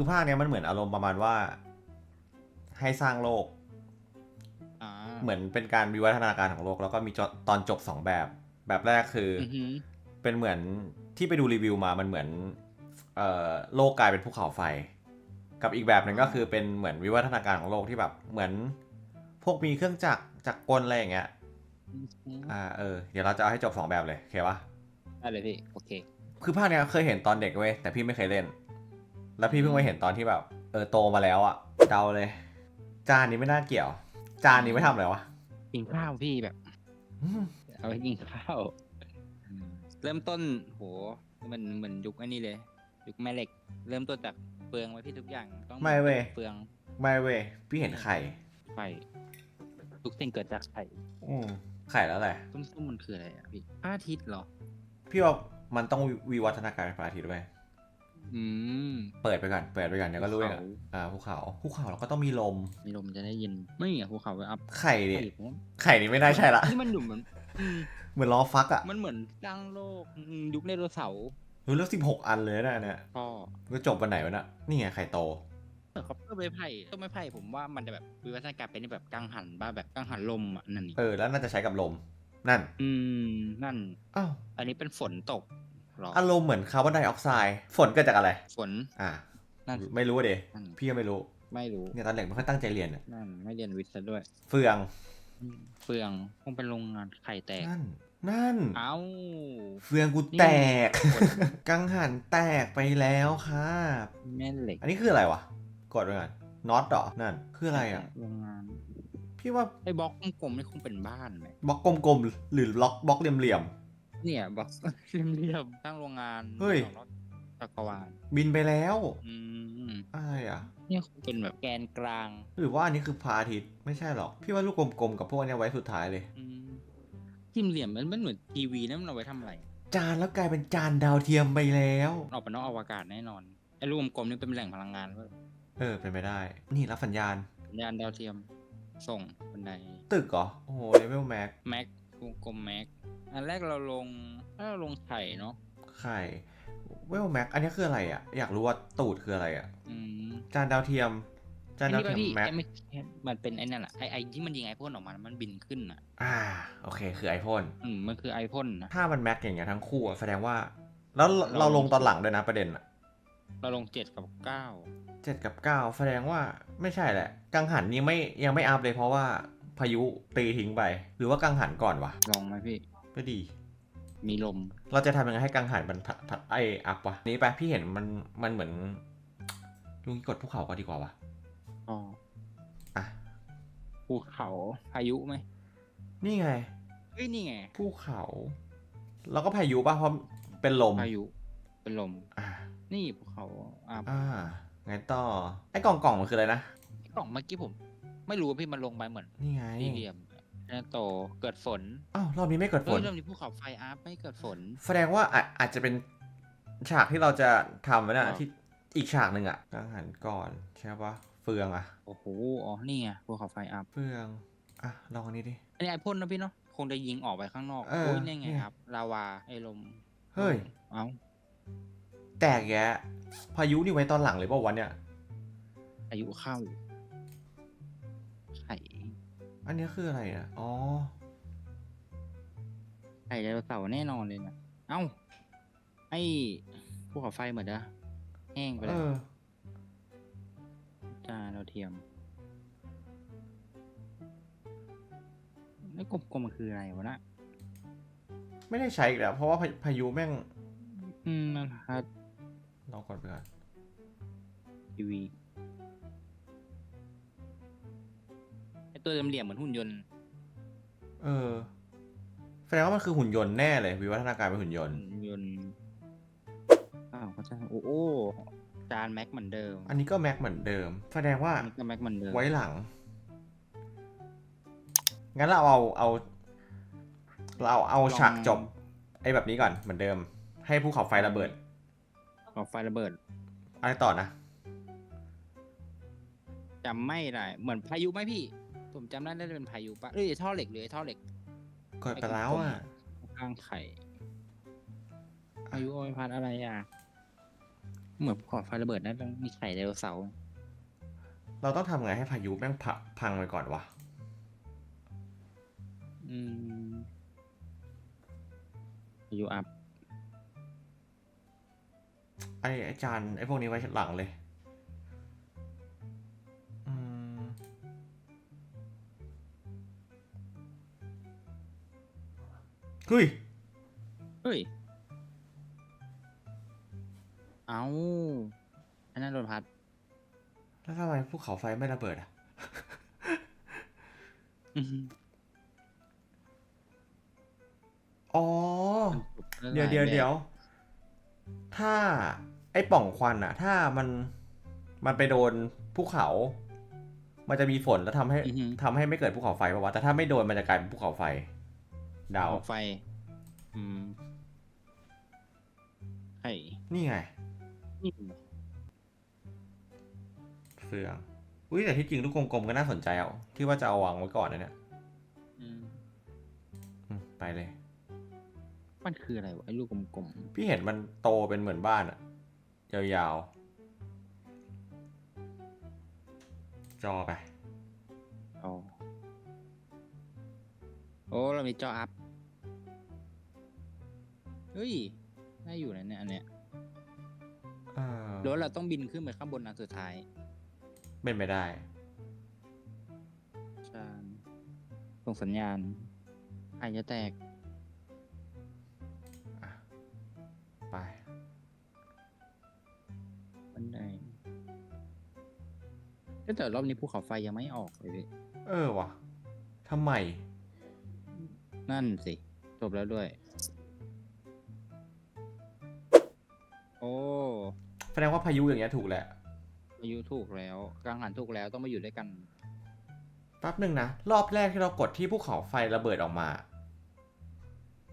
คือภาคเนี้ยมันเหมือนอารมณ์ประมาณว่า ให้สร้างโลก อ่าเหมือนเป็นการวิวัฒนาการของโลก แล้วก็มีจอตอนจบสองแบบ แบบแรกคืออ อือหือเป็นเหมือนที่ไปดูรีวิวมามันเหมือนเอ่อโลกกลายเป็นภูเขาไฟ กับอีกแบบหนึ่งก็คือเป็นเหมือนวิวัฒนาการของโลกที่แบบเหมือน พวกมีเครื่องจักรจักรกลอะไรอย่างเงี้ยอ่าเออเดี๋ยวเราจะเอาให้จบสองแบบเลยโอเคปะได้เลยพี่ โอเค คือภาคเนี้ยเคยเห็นตอนเด็กเว้ยแต่พี่ไม่เคยเล่น แล้วพี่เพิ่งมาเห็นตอนที่แบบ เออโตมาแล้วอะเดาเลย จานนี้ไม่น่าเกี่ยว จานนี้ไม่ทำอะไรวะกินข้าวพี่แบบ อืมเอาไปกินข้าว เริ่มต้นโหมันเหมือนยุคอันนี้เลย ยุคแม่เหล็ก เริ่มต้นจากเปลืองไว้พี่ทุกอย่างต้องไม่เว้ยเปลืองไม่เว้ยพี่เห็นไข่ไฟทุกสิ่งเกิดจากไข่อืมไข่แล้วแหละส้มๆมันคืออะไรอะพี่พระอาทิตย์เหรอ พี่ว่ามันต้องวิวัฒนาการเป็นพระอาทิตย์ด้วยอืม เปิดไปก่อน เปิดไปก่อนเดี๋ยวก็รู้เองอะภูเขาอ่าภูเขาภูเขาเราก็ต้องมีลม มีลมจะได้ยินไม่เหรอภูเขาไปอัพ ไข่ดิไข่ผมว่าไข่นี่ไม่น่าใช่ละนี่มันอยู่เหมือนอืมเหมือนล้อฟักอะมันเหมือนสร้างโลกอืมยุคไดโนเสาร์เฮ้ยแล้วสิบหกอันเลยนะเนี่ยพ่อก็จบวันไหนวะน่ะนี่ไงไข่โตเหมือนคอปเตอร์ไม้ไผ่ต้นไม้ไผ่ผมว่ามันจะแบบวิวัฒนาการเป็นแบบกังหันบ้าแบบกังหันลมอะนั่นนี่เออแล้วน่าจะใช้กับลม นั่น อืมนั่นอ้าวอันนี้เป็นฝนตกเห รออารมณ์เหมือนคาร์บอนไดออกไซด์ฝนเกิดจากอะไร ฝน อ่านั่น ไม่รู้อะเดนั่น พี่ก็ไม่รู้ไม่รู้ เนี่ยตอนเด็กไม่ค่อยตั้งใจเรียนอะนั่น ไม่เรียนวิทย์ซะด้วย เฟืองอืมเฟืองคงเป็นโรงงานไข่แตก นั่น นั่น เอ้า เฟืองกูแตกนี่ฝน กังหันแตกไปแล้วครับ แม่เหล็กอันนี้คืออะไรวะกดไปก่อนน็อตเหรอนั่นคืออะไรอะ โรงงาน พี่ว่าไอ้บล็อกกลมๆนี่คงเป็นบ้านไหมบล็อกกลมๆหรือบล็อกบล็อกเหลี่ยม เนี่ยบล็อกเรียบๆตั้งโรงงานเฮ้ยสองรถจักรวาลๆบินไปแล้วอืมอะไรอะ เนี่ยคงเป็นแบบแกนกลางหรือว่าอันนี้คือพระอาทิตย์ไม่ใช่หรอก พี่ว่าลูกกลมๆกับพวกเนี้ยไว้สุดท้ายเลย อืมทิมเหลี่ยมมันมันเหมือนทีวีนะมันเอาไว้ทำอะไรจานแล้วกลายเป็นจานดาวเทียมไปแล้ว ออกไปนอกอวกาศแน่นอนไอ้ลูกกลมๆนี่เป็นแหล่งพลังงานเว้ยเออเป็นไปได้ นี่รับสัญญาณยานดาวเทียมส่งบันไดตึกเหรอ โอ้โหเลเวลแม็กแม็ก วงกลมแม็ก อันแรกเราลงถ้าเราลงไข่เนาะ ไข่เวลแม็ก อันนี้คืออะไรอะ อยากรู้ว่าตูดคืออะไรอะอืมจานดาวเทียม จานดาวไอ้เทียนี่มป่ะแม็กพี่ไอ้ไม่ใช่มันเป็นไอ้นั่นแหละไอ้ไอ้ที่มันยิงไอพ่นออกมาแล้วมันบินขึ้นอะ อ่า โอเค คือไอพ่นอืม มันคือไอพ่นนะ ถ้ามันแม็กอย่างเงี้ยทั้งคู่อะแสดงว่า แล้วเราเราลงตอนหลังด้วยนะประเด็นอะเราลงเจ็ดกับเก้าเจ็ดกับเก้าแสดงว่าไม่ใช่แหละ กังหันยังไม่ยังไม่อัพเลยเพราะว่า พายุตีทิ้งไป หรือว่ากังหันก่อนวะลองไหมพี่ ก็ดี มีลม เราจะทำยังไงให้กังหันมันทะทะไออัพวะนี้ไปพี่เห็นมันมันเหมือน ลุงกดภูเขาก็ดีกว่าวะอ๋ออะภูเขาพายุไหมนี่ไงเฮ้ยนี่ไงภูเขาแล้วก็พายุป่ะเพราะเป็นลมพายุเป็นลม อ่านี่ภูเขาอ่าอ่าไงต่อไอ้กล่องกล่องมันคืออะไรนะกล่องเมื่อกี้ผม ไม่รู้ว่าพี่มันลงไปเหมือนนี่ไงสี่เหลี่ยมแล้วโตเกิดฝนอ้าวรอบนี้ไม่เกิดฝเฮ้ยนเริ่มนี้ภูเขาไฟอาร์ไม่เกิดฝน แสดงว่าอาจอาจจะเป็นฉากที่เราจะทำไว้น่ะอ๋อที่อีกฉากหนึ่งอะกังหันก่อนใช่ปะเฟืองอะโอ้โหอ๋อนี่ไงภูเขาไฟอาร์เฟืองอะลองอันนี้ดิ อันนี้ไอพ่นนะพี่เนาะคงจะยิงออกไปข้างนอกเออโอ้ยนี่ไงเนี่ย ครับลาวาไอลมเฮ้ย เอ้าแตกแยะ พายุนี่ไว้ตอนหลังเลยป่าววันเนี่ยอายุเข้าไข่ อันนี้คืออะไรอะ อ๋อ ไข่ไดโนเสาร์แน่นอนเลยนะ เอ้า ไอภูเขาไฟเหมือนเด้อแห้งไปเอแล้วอ จานเราวเทียมไอ้กลมๆมันคืออะไรวะนะไม่ได้ใช้อีกแล้ว เพราะว่าพาพายุแม่งอืมมันฮัดลองก่อนไปก่อนทีวี ตัวเหลี่ยมๆเหมือนหุ่นยนต์ เออ แสดงว่ามันคือหุ่นยนต์แน่เลย วิวัฒนาการเป็นหุ่นยนต์ หุ่นยนต์ อ้าวเขาจะโอ้โอ้จานแม็กเหมือนเดิม อันนี้ก็แม็กเหมือนเดิม แสดงว่าอันนี้ก็แม็กเหมือนเดิม ไว้หลัง งั้นเราเอาเอา เราเอาฉากจบ ไอ้แบบนี้ก่อนเหมือนเดิม ให้ภูเขาไฟระเบิดเอาไฟระเบิดอะไรต่อนะจำไม่ได้ เหมือนพายุไหมพี่ ผมจำได้น่าจะเป็นพายุปะเอ้ยท่อเหล็กหรือไอ้ท่อเหล็กกดไปแล้วอะข้างไข่พายุโอยพัดอะไรอะ เหมือนภูเขาไฟระเบิดนะต้องมีไข่ไดโนเสาร์เราต้องทำไงให้พายุแม่งผะพังไปก่อนวะอืมอยู่อัพไอไอจานไอพวกนี้ไว้หลังเลย เฮ้ย เฮ้ย เอาอันนั้นโดนพัด แล้วทำไมภูเขาไฟไม่ระเบิดอะอื้อหืออ๋อ เดี๋ยวเดี๋ยวเดี๋ยว ถ้าไอ้ปล่องควันอะถ้ามันมันไปโดนภูเขา มันจะมีฝนแล้วทำให้อือหือทำให้ไม่เกิดภูเขาไฟป่าวะแต่ถ้าไม่โดนมันจะกลายเป็นภูเขาไฟ เดาภูขไฟ อืมไข่นี่ไง นี่เฟืองอุ้ยแต่ที่จริงลูกกลมๆก็น่าสนใจเอาที่ว่าจะเอาวางไว้ก่อนนะเนี่ยอืมอืมไปเลย มันคืออะไรวะไอ้ลูกกลมพี่เห็นมันโตเป็นเหมือนบ้านอะยาวๆ จอไปๆอ๋อโอ้ เรามีจออัพ เฮ้ยได้อยู่นะเนี่ยอันเนี้ยเออหรือว่าเราต้องบินขึ้นไปข้างบนอันสุดท้ายเป็นไปได้ใช่ส่งสัญญาณไอจะแตกอะ ไป บันไดเอ้ยแต่รอบนี้ภูเขาไฟยังไม่ออกเลยพี่เออวะทำไม นั่นสิ จบแล้วด้วย ดงว่าพายุอย่างเงี้ยถูกแหละอายุถูกแล้วกังหันถูกแล้วต้องมาอยู่ด้วยกัน แป๊บหนึ่งนะ รอบแรกที่เรากดที่ภูเขาไฟระเบิดออกมา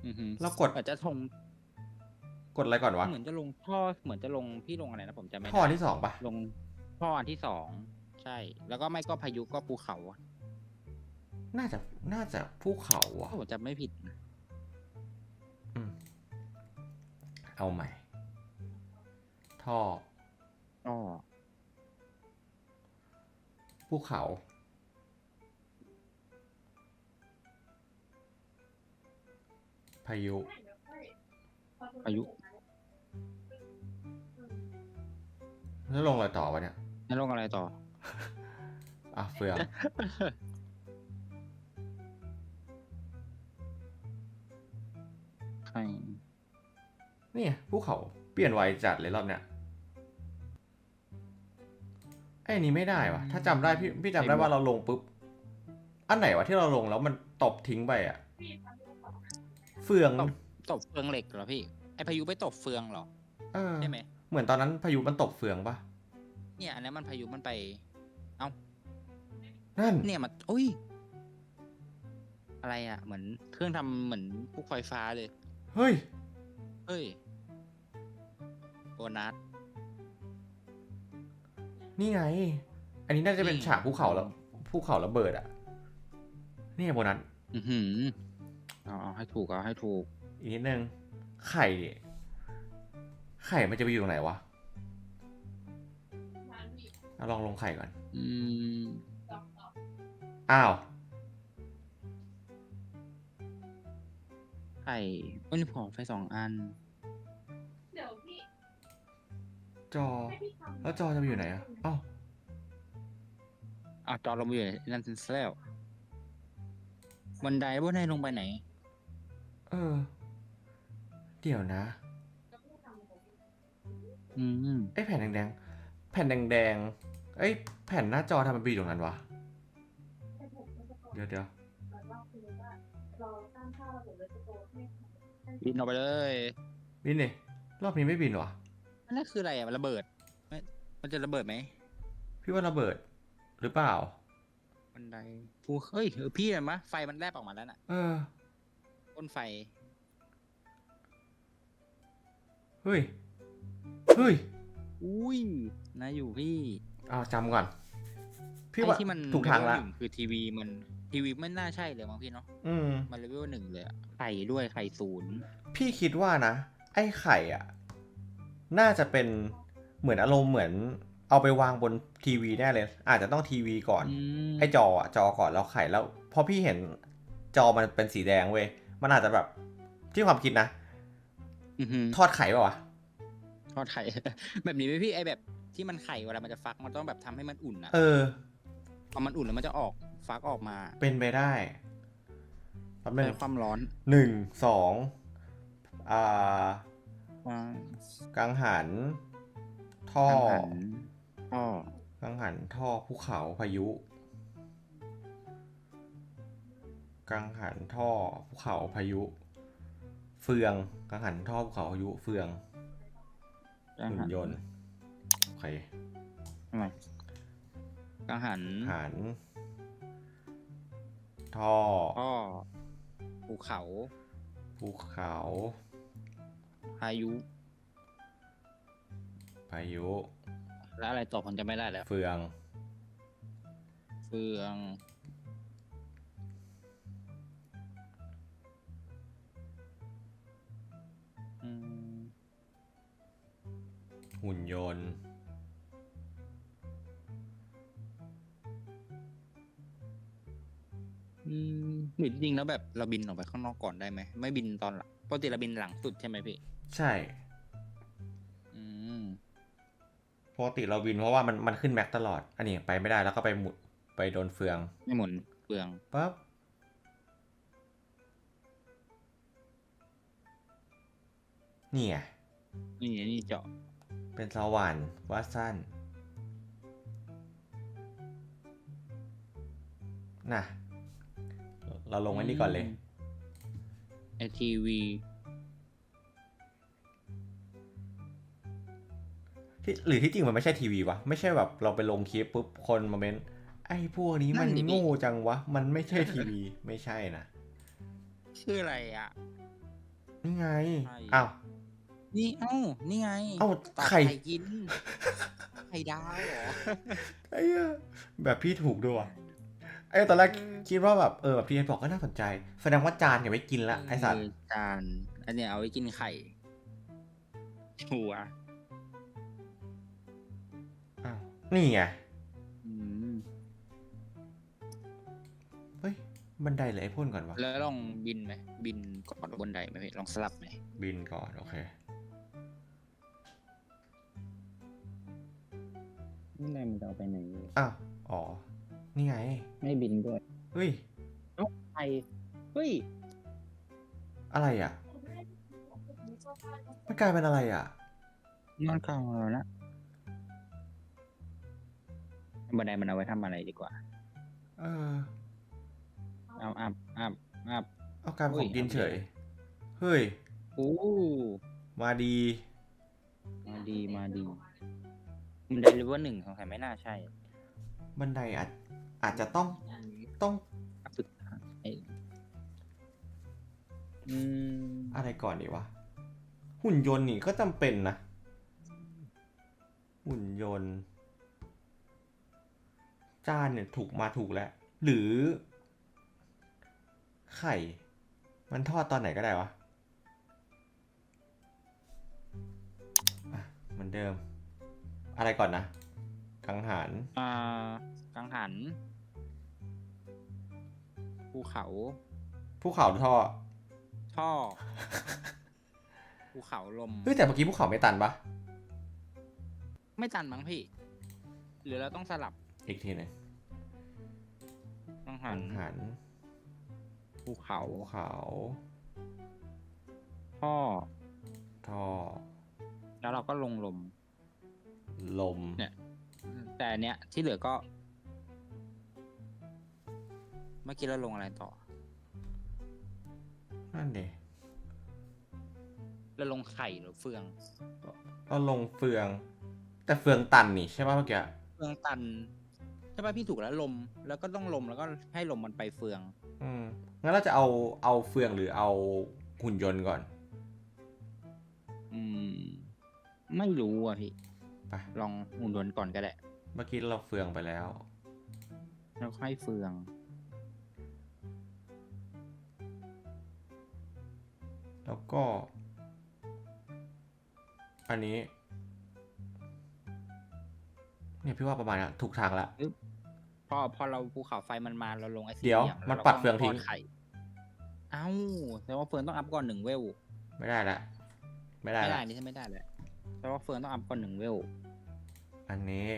อือฮึเรากดอาจจะทงกดอะไรก่อนวะเหมือนจะลงท่อเหมือนจะลงพี่ลงอะไรนะผมจำไม่ได้ข้อที่สองปะลงท่ออันที่สองใช่ แล้วก็ไม่ก็พายุก็ภูเขาอะน่าจะน่าจะภูเขาอะถ้าผมจำไม่ผิดนะอืมเอาใหม่ ท่ออ้อภูเขา พายุพายุแล้วลงอะไรต่อวะเนี่ย แล้วลงอะไรต่อ อะเฟือง ใช่นี่ภูเขา เปลี่ยนไวจัดเลยรอบเนี้ย ไอ้นี่ไม่ได้วะถ้าจำได้พี่พี่จำได้ว่าเราลงปุ๊บ อันไหนวะที่เราลงแล้วมันตบทิ้งไปอะเฟืองตบ ตบเฟืองเหล็กเหรอพี่ ไอพายุไปตบเฟืองเหรอ เออใช่ไหม เหมือนตอนนั้นพายุมันตบเฟืองปะเนี่ย อันนั้นมันพายุมันไปเอ้านั่น เนี่ยมันอุ้ย อะไรอะ เหมือนเครื่องทำเหมือนพวกไฟฟ้าเลย เฮ้ย เฮ้ย โบนัส นี่ไง อันนี้น่าจะเป็นนี่ฉากภูเขาแล้วภูเขาระเบิดอะ นี่ไงโบนัสอือหือเอาเอาให้ถูกเอาให้ถูก อีกนิดนึง ไข่เนี่ยไข่มันจะไปอยู่ตรงไหนวะเอาลองลงไข่ก่อน อืมอ้าวไข่วันนี้ผมไฟสองอัน จอให้พี่ทำแล้วจอจะไปอยู่ไหนอะอ้าวอะจอลงไปอยู่ในนั่นเซนแล้วบันไดบันไดลงไปไหน เออ เดี๋ยวนะ อืมไอ้แผ่นแดงๆ แผ่นแดงๆไอ้ยแผ่นหน้าจอทำไมไปอยู่ตรงนั้นวะ เดี๋ยวเดี๋ยวเราสร้างภาพผมเลยจะโตให้บินออกไปเลย บินนี่รอบนี้ไม่บินวะ อันนั้นคืออะไรอะมันระเบิดไม่มันจะระเบิดไหมพี่ว่าระเบิด หรือเปล่า บันไดภูเฮ้ยเออพี่เห็นไหมไฟมันแลบออกมาแล้วน่ะเออ ต้นไฟเฮ้ย เฮ้ยอุ้ยนะอยู่พี่เอาจำก่อน พี่ไอ้ว่าที่มันถูกทางละ เลเวหนึ่คือทีวีมันทีวีไม่น่าใช่เลยมั้งพี่เนาะอืม มันเลเวลหนึ่งเลยอะไข่ด้วยไข่ศูนย์พี่คิดว่านะ ไอ้ไข่อะ น่าจะเป็นเหมือนอารมณ์เหมือน เอาไปวางบนทีวีแน่เลย อาจจะต้องทีวีก่อนมไอ้จออะจอก่อนแล้วไข่แล้วพอพี่เห็นจอมันเป็นสีแดงเว้ยมันอาจจะแบบที่ความคิดนะอือหือทอดไข่ป่าวะทอดไข่ แบบนี้ไหมพี่ไอแบบที่มันไข่เวลามันจะฟักมันต้องแบบทำให้มันอุ่นอะเออ พอมันอุ่นแล้วมันจะออกฟักออกมาเป็นไปได้แป๊บนึงใช้ความร้อน หนึ่งสองอ่า ว่างกังหัน ท่อ กังหันท่อกังหันท่อภูเขาพายุ กังหันท่อภูเขาพายุ เฟือง กังหันท่อภูเขาพายุเฟืองกังหุ่หันนยนต์โอเคทำไมกังหันหัน ท่อ ท่อภูเขาภูเขา พายุพายุ แล้วอะไรต่อผมจะไม่ได้แล้ว เฟือง เฟือง อืม หุ่นยนต์ อืมหรือจริงๆแล้วแบบเราบินออกไปข้างนอกก่อนได้ไหม ไม่บินตอนหลังปกติเราบินหลังสุดใช่ไหมพี่ ใช่อืมปกติเราบินเพราะว่ามันมันขึ้นแม็กตลอด อันนี้ไปไม่ได้แล้วก็ไปหมุดไปโดนเฟือง ไม่หมุนเฟืองปั๊บนี่ไงนี่ไงนี่เจาะ เป็นสว่านว่าสั้น น่ะ เราลงไว้นี่ก่อนเลยไอทีวี ที่หรือที่จริงมันไม่ใช่ทีวีวะไม่ใช่แบบเราไปลงคลิปปุ๊บคนมาเมนไอ้พวกนี้มันโง่จังวะ มันไม่ใช่ทีวีไม่ใช่นะชื่ออะไรอะ นี่ไงใช่อ้าวนี่เอ้านี่ไงเอ้าตอกไข่ไข่กินไข่ดาวเหรอไอ้เหี้ยแบบพี่ถูกด้วยว่ะไอ้ตอนแรกคิดว่าแบบเออแบบพี่บอกก็น่าสนใจ แสดงว่าจานอย่าไว้กินละไอ้สัตว์เออจานอันเนี้ยเอาไว้กินไข่ชัว นี่ไงอืมเฮ้ย บันไดเหลยไอ้พ่นก่อนวะ แล้วลองบินไหมบินก่อนบนไดไหมพี่ลองสลับไหมบินก่อน โอเค นี่ไงมันจะเอาไปไหนอ้าว อ๋อ นี่ไง ไม่บินด้วยเฮ้ยไข่เฮ้ย อะไรอะ มันกลายเป็นอะไรอะ นอนกลางเราละ บันไดมันเอาไว้ทำอะไรดีกว่า เออเอาอัพอัพอัพเอากลายเป็นของกินอุ้ยเฉย เฮ้ยโอ้มาดี มาดีมาดีมันไดเลเวลหนึ่งสงสัยไม่น่าใช่ บันไดอาจอาจจะต้องต้องอัพสุดท้ายอืมอะไรก่อนดีวะ หุ่นยนต์นี่ก็จำเป็นนะ หุ่นยนต์ จานเนี่ยถูกมาถูกแล้ว หรือ ไข่ มันทอดตอนไหนก็ได้วะอะเหมือนเดิม อะไรก่อนนะ กังหันอ่ากังหัน ภูเขา ภูเขาหรือท่อ ท่อ ภูเขาลม เฮ้ยแต่เมื่อกี้ภูเขาไม่ตันปะไม่ตันมั้งพี่ หรือเราต้องสลับ อีกทีหนึ่งกังหักันงหันภูเขาภูเขาท่อท่อแล้วเราก็ลงลม ลม เนี่ย แต่อันเนี้ยที่เหลือก็ เมื่อกี้เราลงอะไรต่อ นั่นเดเราลงไข่หรือเฟือง เราลงเฟือง แต่เฟืองตันนี่ใช่ป่ะเมื่อกี้ เฟืองตัน ใช่ป่ะพี่ถูกแล้วลม แล้วก็ต้องลมแล้วก็ให้ลมมันไปเฟือง อืมงั้นเราจะเอาเอาเฟืองหรือเอาหุ่นยนต์ก่อน อืม ไม่รู้อะพี่ไป ลองหุ่นยนต์ก่อนก็ได้เมื่อกี้เราเฟืองไปแล้ว แล้วค่อยเฟือง แล้วก็ อันนี้ เนี่ยพี่ว่าประมาณนี้ถูกทางละ พอพอเราภูเขาไฟมันมาเราลงไอ้สี่เดี๋ยวหลี่แล้มันราปัดก็เฟืองทิ้งทดไข่เอ้าแต่ว่าเฟืองต้องอัพก่อนหนึ่งเวลไม่ได้ละไม่ได้ไม่ละได้นี่ใช่ไม่ได้เลยแต่ว่าเฟืองต้องอัพก่อนหนึ่งเวลอันนี้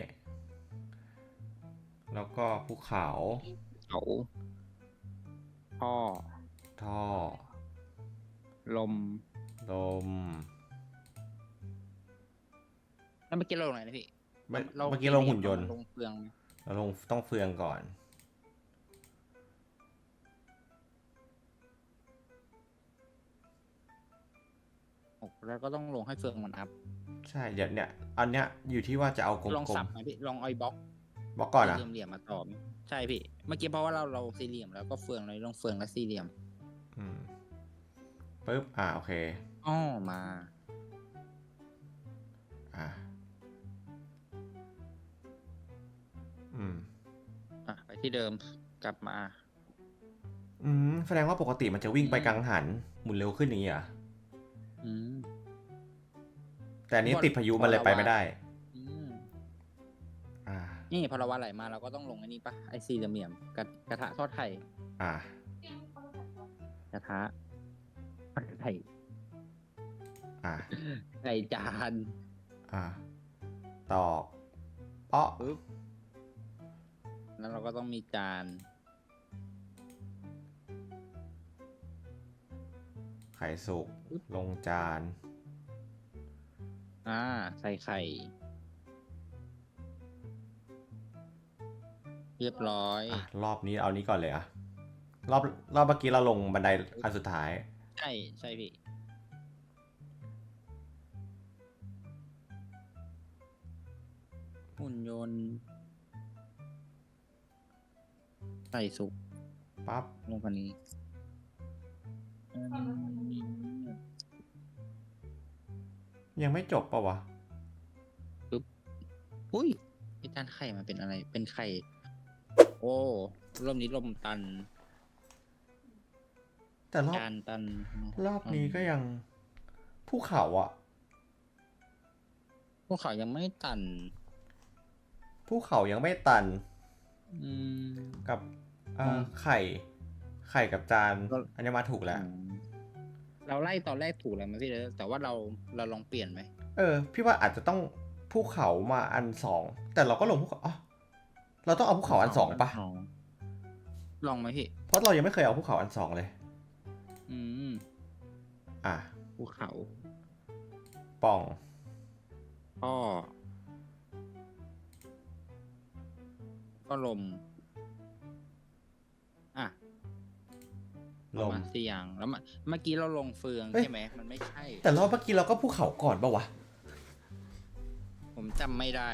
แล้วก็ภูเขาเขาพ่อท่อ ลม ลม แล้วเมื่อกี้เราลงไหนนะพี่ เมื่อราเมื่อกี้ลงหุ่นยนต์ ลงเฟืองไหม เราลงต้องเฟืองก่อนโอ้แล้วก็ต้องลงให้เฟืองมันอัพใช่เดี๋ยวเนี่ยอันเนี้ยอยู่ที่ว่าจะเอากลลองมสับไหมพี่ลองไอ้บล็อกๆบล็อกก่อนอะสี่เหลี่ยมๆมาต่อไหมใช่พี่เมื่อกี้เพราะว่าเราเราสี่เหลี่ยมแล้วก็เฟืองเลยลองเฟืองและสี่เหลี่ยม อืมปึ๊บอ่าโอเคอ้อมา อ่า อืม อะไปที่เดิมกลับมา อืมแสดงว่าปกติมันจะวิ่งไปกังหัน หมุนเร็วขึ้นอย่างนี้เหรอะอืม แต่อันนี้ติดพายุมันเลยไปไม่ได้ อืม อ่า นี่พอเราว่าไหลมาเราก็ต้องลงไอ้นี่ปะไอซีเหลี่ยมๆกระกระทะทอดไข่อ่า กระทะทอดไข่อ่า ไก่จานอ่า ตอกเปาะปึ๊บ แล้วเราก็ต้องมีจาน ไข่สุก ลงจาน อ่า ใส่ไข่ เรียบร้อย อะ รอบนี้เอานี้ก่อนเลยอะรอบรอบเมื่อกี้เราลงบันไดอันสุดท้าย ใช่ ใช่พี่ หุ่นยนต์ ใส่สุกปั๊บลงคันนี้อืมยังไม่จบปะวะอุ้ยไอ้จานไข่มันเป็นอะไร เป็นไข่ โอ้รอบนี้ลมตัน แต่รอบจานตัน รอบนี้ก็ยังภูเขาอะพวกเขายังไม่ตันภูเขายังไม่ตันอืม กับเอ่ออืมไข่ ไข่กับจานก็อันนี้มาถูกแล้วอืมเราไล่ตอนแรกถูกแล้วไหมพี่แต่ว่าเราเราลองเปลี่ยนไหม เออ พี่ว่าอาจจะต้องภูเขามาอันสอง แต่เราก็ลงภูเขาอ๋อเราต้องเอาภูเขาอันสองปะลองไหมพี่ เพราะเรายังไม่เคยเอาภูเขาอันสองเลย อืม อะภูเขา ป่องพ่อ ก็ลม อะลมประาณสี่อย่างแล้วมันเมื่อกี้เราลงเฟืองเอ้ยใช่ไหมมันไม่ใช่ แต่รอบเมื่อกี้เราก็ภูเขาก่อนปะวะ ผมจำไม่ได้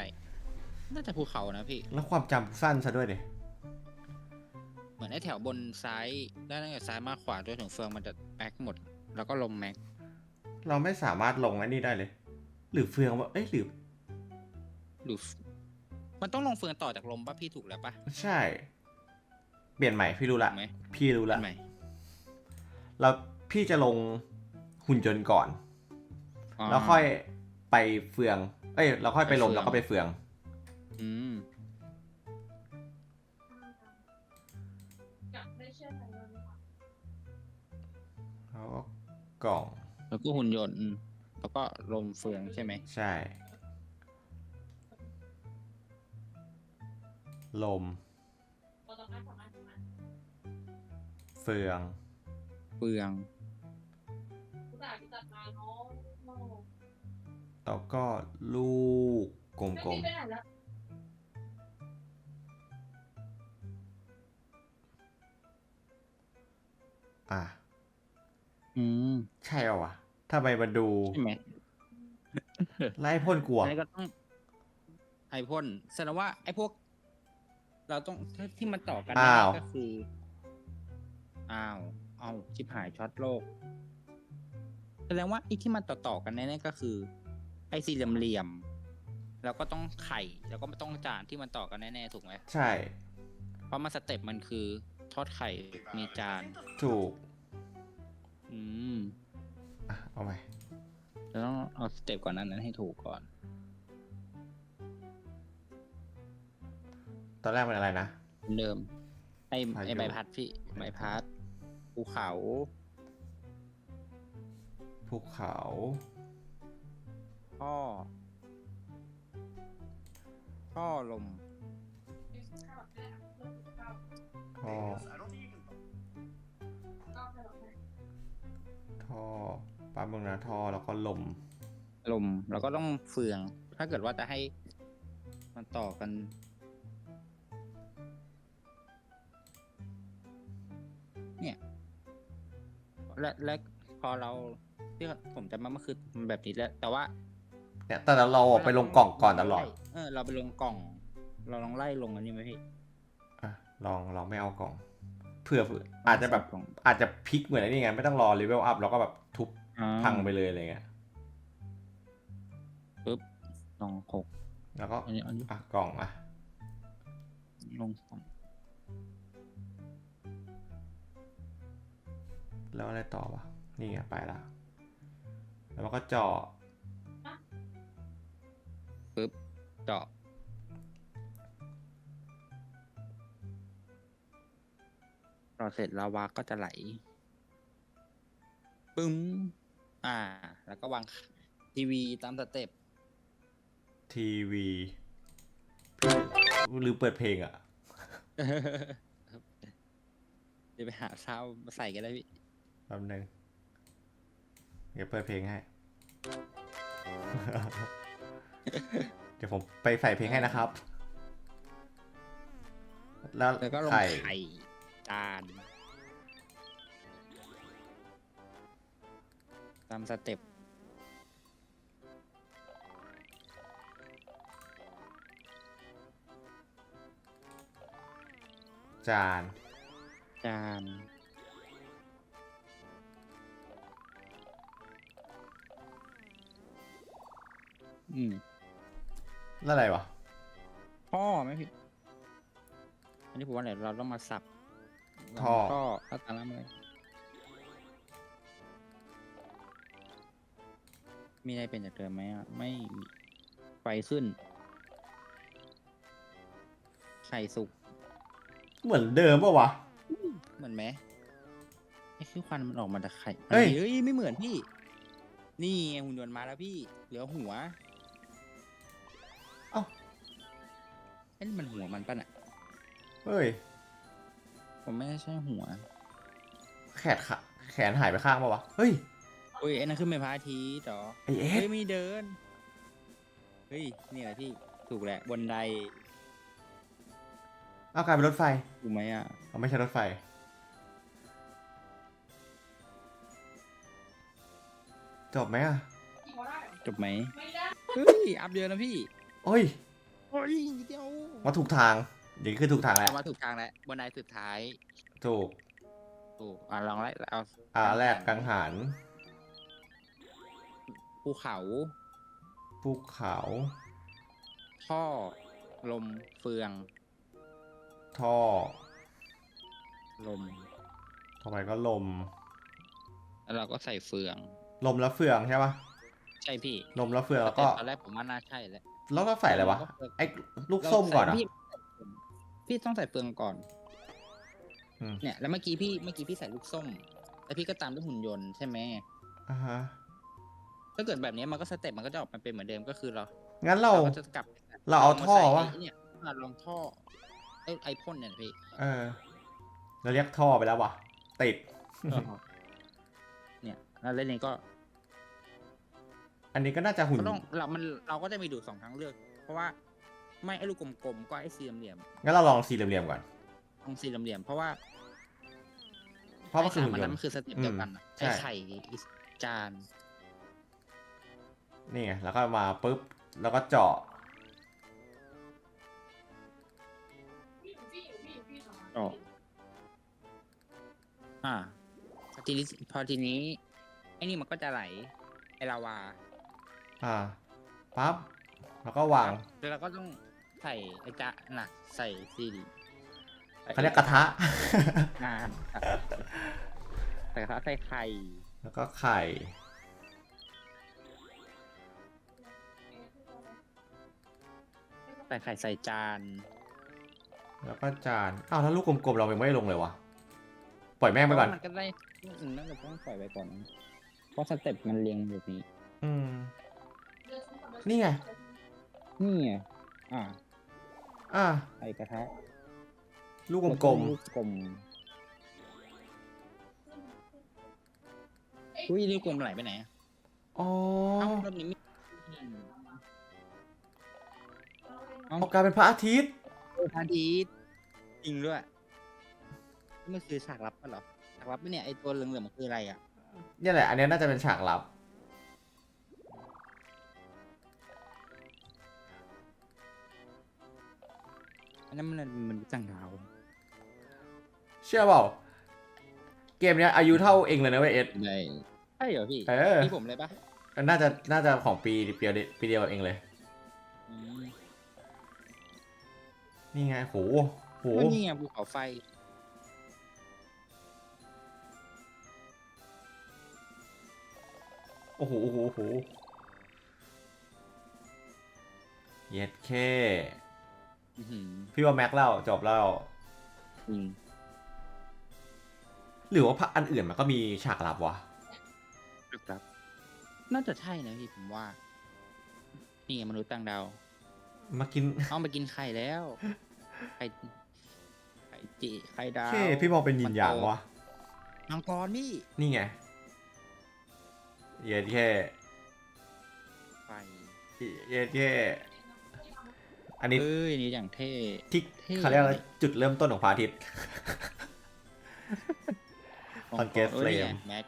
น่าจะภูเขานะพี่ แล้วความจำสั้นซะด้วยดิเหมือนไอ้แถวบนซ้ายด้านจากซ้ายมาขวาจนถึงเฟืองมันจะแม็กหมด แล้วก็ลมแม็ก เราไม่สามารถลงอันนี้ได้เลย หรือเฟืองวะเอ้ยหรือหรือ มันต้องลงเฟืองต่อจากลมป่ะพี่ถูกแล้วป่ะใช่ เปลี่ยนใหม่พี่รู้ละ ถูกไหมพี่รู้ละทำไมแล้วพี่จะลงหุ่นยนต์ก่อนแล้วค่อยไปเฟือง เอ้ย เราค่อยไปลมไปเฟือง แล้วก็ไปเฟือง อืมกับไม่เชื่อใจเราเลยค่ะแล้วก็กล่อง แล้วก็หุ่นยนต์อืมแล้วก็ลมเฟืองใช่ไหม ใช่ ลมเราต้องการทำงานทำงานเฟืองเฟืองผู้สาวที่ตัดมาเนาะโอ้แล้วก็ลูกกลไม่มมีไปไหนแล้วๆอะ อืม ใช่เหรอวะทำไมมันดู ใช่ไหมไล่พ่นกลัวอันนี้ก็ต้องไอพ่นแสดงว่าไอพวก เราต้องที่มันต่อกันอ้าว ก็คือ อ้าว เอาชิบหายช็อตโลก แสดงว่าไอที่มันต่อต่อๆกันแน่ๆก็คือ ไอสี่เหลี่ยมๆแล้วก็ต้องไข่ แล้วก็ไม่ต้องจานที่มันต่อกันแน่ๆถูกไหมใช่ เพราะมันสเต็ปมันคือ ทอดไข่มีจาน ถูกอืม อะเอาใหม่ เราต้องเอาสเต็ปก่อนนั้นนั้นให้ถูกก่อน ตอนแรกเป็นอะไรนะเหมือนเดิม ไอ้พายุ ไอ้ใบพัดพี่ใบพัดภูเขาภูเขาท่อท่อลมท่อท่อปลาเมืองนะท่อแล้วก็ลม ลมแล้วก็ต้องเฟือง ถ้าเกิดว่าจะให้มันต่อกัน และและพอเราที่ผมจะมาเมื่อคืนมันแบบนี้แล้วแต่ว่าเนี่ยแต่เราอะไปลงกล่องก่อนตลอด เออ เราไปลงกล่อง เราลองไล่ลงอันนี้ไหมพี่อะลองลองไม่เอากล่องเพื่อเผื่ออาจจะแบบกล่องอาจจะพลิกเหมือนไอ้นี่ไงไม่ต้องรอเลเวลอัพแล้วก็แบบทุบอ่าพังไปเลยอะไรเงี้ยปึ๊บลองหกแล้วก็อันนี้อันนี้อะกล่องอะลงกล่อง แล้วอะไรต่อวะ นี่ไงไปละแล้วมันก็เจาะปึ๊บเจาะรอเสร็จลาวาก็จะไหลปึ้ม อ่า แล้วก็วางทีวีตามสเต็ป ทีวีหรือเปิดเพลงอะ เดี๋ยวไปหาซาวด์มาใส่กันได้พี่ แป๊บนึงเดี๋ยวเปิดเพลงให้ เดี๋ยวผมไปใส่เพลงให้นะครับ แล้วแล้วก็ลงไข่ไข่จานตามสเต็ปจาน จาน อืมแล้วอะไรวะท่อไหมพี่ อันนี้ผมว่าเดี๋ยวเราต้องมาสับท่อท่อเอาตามนั้นเลยมีอะไรเป็นจากเดิมไหมอะ ไม่มีไฟขึ้น ไข่สุก เหมือนเดิมปะวะ เหมือนไหมไอ้คือควันมันออกมาจากไข่เฮ้ย เฮ้ย ไม่เหมือนพี่ นี่ไงหุ่นยนต์มาแล้วพี่ เหลือหัว อ้ยนี่มันหัวมันป่ะน่ะเฮ้ย ผมไม่ใช่หัวแขนขาแขนหายไปข้างปะวะ เฮ้ยเฮ้ยไอ้นั่นขึ้นเป็นพระอาทิตย์เหรอไอเอเฮ้สยมีเดินเฮ้ยนี่แหละพี่ถูกแหละบนไดเอากลายเป็นรถไฟถูกไหมอะเอาไม่ใช่รถไฟ จบไหมอะ จบไหมไม่ได้เฮ้ยอัพเดือนนะพี่ โอ้ยเฮ้ยนิดเดียวมาถูกทางอย่างนี้คือถูกทางแล้ว เอามาถูกทางแล้วบนไดสุดท้ายถูก ถูกอะลองไล่เอาอ่าแรกกังหันภูเขาภูเขา ท่อลมเฟืองท่อ ลม ต่อไปก็ลม แล้วเราก็ใส่เฟือง ลมแล้วเฟืองใช่ปะใช่พี่ลมแล้วเฟืองแล้วก็ตอนแรกผมว่าน่าใช่แหละ แล้วก็ใส่อะไรวะ ไอ้ลูกส้มก่อนเหรอะ พี่พี่ต้องใส่เฟืองก่อน อืม เนี่ย แล้วเมื่อกี้พี่เมื่อกี้พี่ใส่ลูกส้ม แล้วพี่ก็ตามด้วยหุ่นยนต์ใช่ไหมอ่าฮะถ้าเกิดแบบนี้มันก็สเต็ปมันก็จะออกมาเป็นเหมือนเดิมก็คือเรางั้นเรา ก็จะกลับเราเอาท่อมวะใส่ไเนี่ยอะลองท่อไอ้ไอพ่นเนี่ยพี่เออเราเรียกท่อไปแล้ววะติด เนี่ยแล้วเล่นนี้ก็ อันนี้ก็น่าจะหุ่น ก็ต้องเรามันเราก็จะมีดูสองทางเลือก เพราะว่าไม่ไอ้ลูกกลมๆก็ไอ้สี่เหลี่ยมงั้นเราลองสี่เหลี่ยมๆก่อน ๆตรงสี่เหลี่ยมๆเพราะว่าเพราะมันคือไอ้หุ่นสามอันยนั้นนต์ มันคือสเต็ปเดียวกันอะใช่ ไอ้ไข่ไอ้จานนี่ไงแล้วก็มาปุ๊บ แล้วก็เจาะพี่พี่พี่พี่สองอ๋ออ่าพอทีนี้พอทีนี้ไอ้นี่มันก็จะไหลไอลาวา อ่าปั๊บแล้วก็วางแล้วเราก็ต้องใส่ไอ้จะน่ะใส่ซีดีเขาเรียกกระทะอ่าใส่กระทะใส่ไข่แล้วก็ไข่ ใส่ไข่ใส่จานแล้วก็จานอ้าวแล้วลูกกลมๆเรายังไม่ได้ลงเลยวะปล่อยแม่งไปก่อนมันก็ได้อืมน่าจะต้องปล่อยไปก่อนนะเพราะสเต็ปมันเรียงแบบนี้ อืม นี่ไง นี่ไงอ่าอะใส่กระทะลูกแล้วกลมลูกกลมอุ้ยลูกกลมไหลไปไหนอะๆอ๋อเอ้ารอบนี้ไม่เอ้าออกกลายเป็นพระอาทิตย์ เออพาดีสจริงด้วยนี่มันคือฉากลับปะเหรอฉากลับปะเนี่ยไอตัวเหลืองๆมันคืออะไรอะ เนี่ยแหละ อันเนี้ยน่าจะเป็นฉากลับ นนั้นมันมันจังดาวเชื่อเปล่า เกมเนี้ยอายุเท่าเองเลยนะเว้ยเอสได้ใช่เหรอพี่เออ พี่ผมเลยปะน่าจะน่าจะของปีเดียวปีเดียวเองเลย อืมนี่ไงโหโหก็นี่ไงภูเขาไฟโอ้โหโอ้โหโอ้โหเย็ดเคอื้อหือ พี่ว่าแม็กแล้วจบแล้วจริงหรือว่าพระอันอื่นมันก็มีฉากลับวะครับ น่าจะใช่นะพี่ผมว่า นี่ไงมนุษย์ต่างดาว มากินเอามากินไข่แล้ว ไข่ไข่จีไข่ดาวเคพี่มองเป็นยินหยางวะมังกรพี่ นี่ไง เย็ดเคไฟเย็ดเค อันนี้เอ้ยนี่อย่างเท่ที่เท่เขาเรียกอะไรจุดเริ่มต้นของพระอาทิตย์ Conquest เออนี่ไง Flame แม็ก